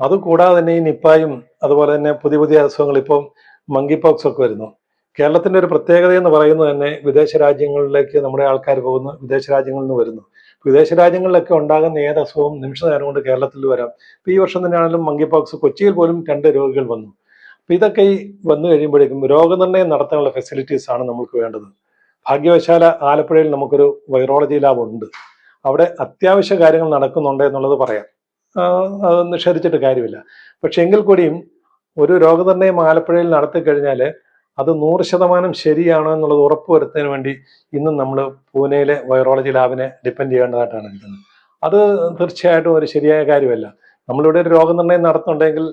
അതുകൂടാതെ തന്നെ ഈ നിപ്പായും അതുപോലെ തന്നെ പുതിയ പുതിയ അസുഖങ്ങൾ ഇപ്പം മങ്കി പോക്സ് ഒക്കെ വരുന്നു. കേരളത്തിന്റെ ഒരു പ്രത്യേകത എന്ന് പറയുന്നത് തന്നെ വിദേശ രാജ്യങ്ങളിലേക്ക് നമ്മുടെ ആൾക്കാർ പോകുന്നു വിദേശ രാജ്യങ്ങളിൽ നിന്ന് വരുന്നു. വിദേശ രാജ്യങ്ങളിലൊക്കെ ഉണ്ടാകുന്ന ഏത് അസുഖവും നിമിഷ നേരം കൊണ്ട് കേരളത്തിൽ വരാം. ഇപ്പൊ ഈ വർഷം തന്നെയാണെങ്കിലും മങ്കി പോക്സ് കൊച്ചിയിൽ പോലും രണ്ട് രോഗികൾ വന്നു. അപ്പൊ ഇതൊക്കെ ഈ വന്നു കഴിയുമ്പോഴേക്കും രോഗനിർണയം നടത്താനുള്ള ഫെസിലിറ്റീസ് ആണ് നമുക്ക് വേണ്ടത്. ഭാഗ്യവശാല ആലപ്പുഴയിൽ നമുക്കൊരു വൈറോളജി ലാബ് ഉണ്ട്. അവിടെ അത്യാവശ്യ കാര്യങ്ങൾ നടക്കുന്നുണ്ട് എന്നുള്ളത് പറയാം. അത് നിഷേധിച്ചിട്ട് കാര്യമില്ല. പക്ഷെ എങ്കിൽ കൂടിയും ഒരു രോഗനിർണയം ആലപ്പുഴയിൽ നടത്തി കഴിഞ്ഞാൽ അത് നൂറ് ശതമാനം ശരിയാണോ എന്നുള്ളത് ഉറപ്പുവരുത്തുന്നതിന് വേണ്ടി ഇന്നും നമ്മൾ പൂനെയിലെ വൈറോളജി ലാബിനെ ഡിപ്പെൻഡ് ചെയ്യേണ്ടതായിട്ടാണ് ഇരിക്കുന്നത് അത് തീർച്ചയായിട്ടും ഒരു ശരിയായ കാര്യമല്ല. നമ്മളിവിടെ ഒരു രോഗനിർണയം നടത്തുന്നുണ്ടെങ്കിൽ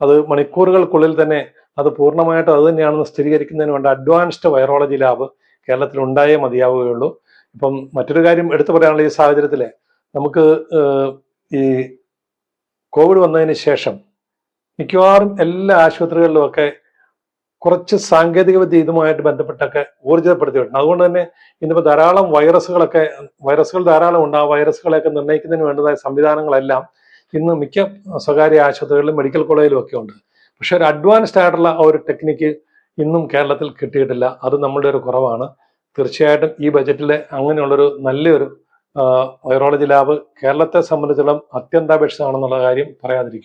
അത് മണിക്കൂറുകൾക്കുള്ളിൽ തന്നെ അത് പൂർണമായിട്ടും അത് തന്നെയാണെന്ന് സ്ഥിരീകരിക്കുന്നതിന് വേണ്ട അഡ്വാൻസ്ഡ് വൈറോളജി ലാബ് കേരളത്തിൽ ഉണ്ടായേ മതിയാവുകയുള്ളൂ. ഇപ്പം മറ്റൊരു കാര്യം എടുത്തു പറയാനുള്ള ഈ സാഹചര്യത്തിൽ നമുക്ക് ഈ കോവിഡ് വന്നതിന് ശേഷം മിക്കവാറും എല്ലാ ആശുപത്രികളിലും ഒക്കെ കുറച്ച് സാങ്കേതിക വിദ്യ ഇതുമായിട്ട് ബന്ധപ്പെട്ടൊക്കെ ഊർജിതപ്പെടുത്തിയിട്ടുണ്ട് അതുകൊണ്ട് തന്നെ ഇന്നിപ്പോൾ ധാരാളം വൈറസുകളൊക്കെ വൈറസുകൾ ധാരാളം ഉണ്ട്. ആ വൈറസുകളെയൊക്കെ നിർണയിക്കുന്നതിന് വേണ്ടതായ സംവിധാനങ്ങളെല്ലാം ഇന്ന് മിക്ക സ്വകാര്യ ആശുപത്രികളിലും മെഡിക്കൽ കോളേജിലും ഒക്കെ ഉണ്ട്. പക്ഷെ ഒരു അഡ്വാൻസ്ഡ് ആയിട്ടുള്ള ആ ഒരു ടെക്നിക്ക് ഇന്നും കേരളത്തിൽ കിട്ടിയിട്ടില്ല. അത് നമ്മളുടെ ഒരു കുറവാണ്. തീർച്ചയായിട്ടും ഈ ബജറ്റിൽ അങ്ങനെയുള്ളൊരു നല്ലൊരു വൈറോളജി ലാബ് കേരളത്തെ സംബന്ധിച്ചിടത്തോളം അത്യന്താപേക്ഷിതമാണെന്നുള്ള കാര്യം പറയാതിരിക്കും